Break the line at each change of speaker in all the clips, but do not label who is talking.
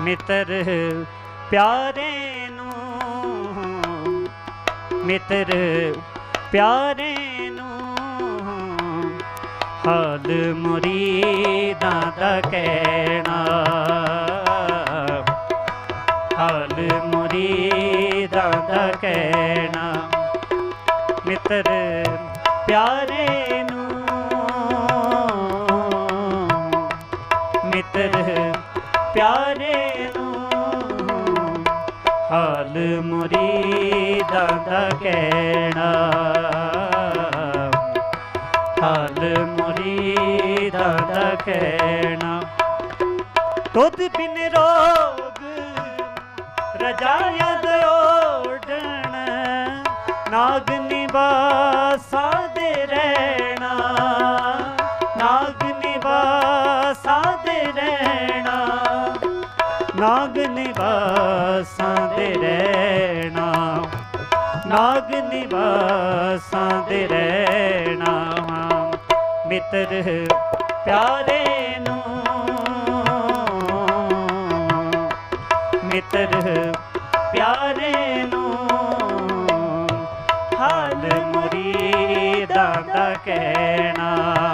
ਮਿੱਤਰ ਪਿਆਰੇ ਨੂੰ, ਮਿੱਤਰ ਪਿਆਰੇ ਨੂੰ, ਹਾਲ ਮੁਰੀਦਾਂ ਦਾ ਕਹਿਣਾ। ਹਾਲ ਮੁਰੀਦਾਂ ਦਾ ਕਹਿਣਾ, ਮਿੱਤਰ ਪਿਆਰੇ ਨੂੰ ਪਿਆਰੇ ਨੂੰ। ਹਾਲ ਮੁਰੀਦਾਂ ਦਾ ਕਹਿਣਾ। ਹਾਲ ਮੁਰੀਦਾਂ ਦਾ ਕਹਿਣਾ। ਦੁੱਧ ਬਿਨ ਰੋਗ ਰਜਾਇਆ ਓਢਣ ਨਾਗ ਨਿਵਾਸਾ ਦੇ ਰਹਿਣਾ ਨਾਗ ਨਿਵਾਸਾਂ ਦੇ ਰਹਿਣਾ। ਨਾਗ ਨਿਵਾਸਾਂ ਦੇ ਰਹਿਣਾ ਮਿੱਤਰ ਪਿਆਰੇ ਨੂੰ। ਮਿੱਤਰ ਪਿਆਰੇ ਨੂੰ। ਹਾਲ ਮੁਰੀਦਾਂ ਦਾ ਕਹਿਣਾ।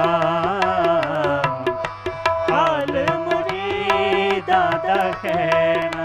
Cartagena.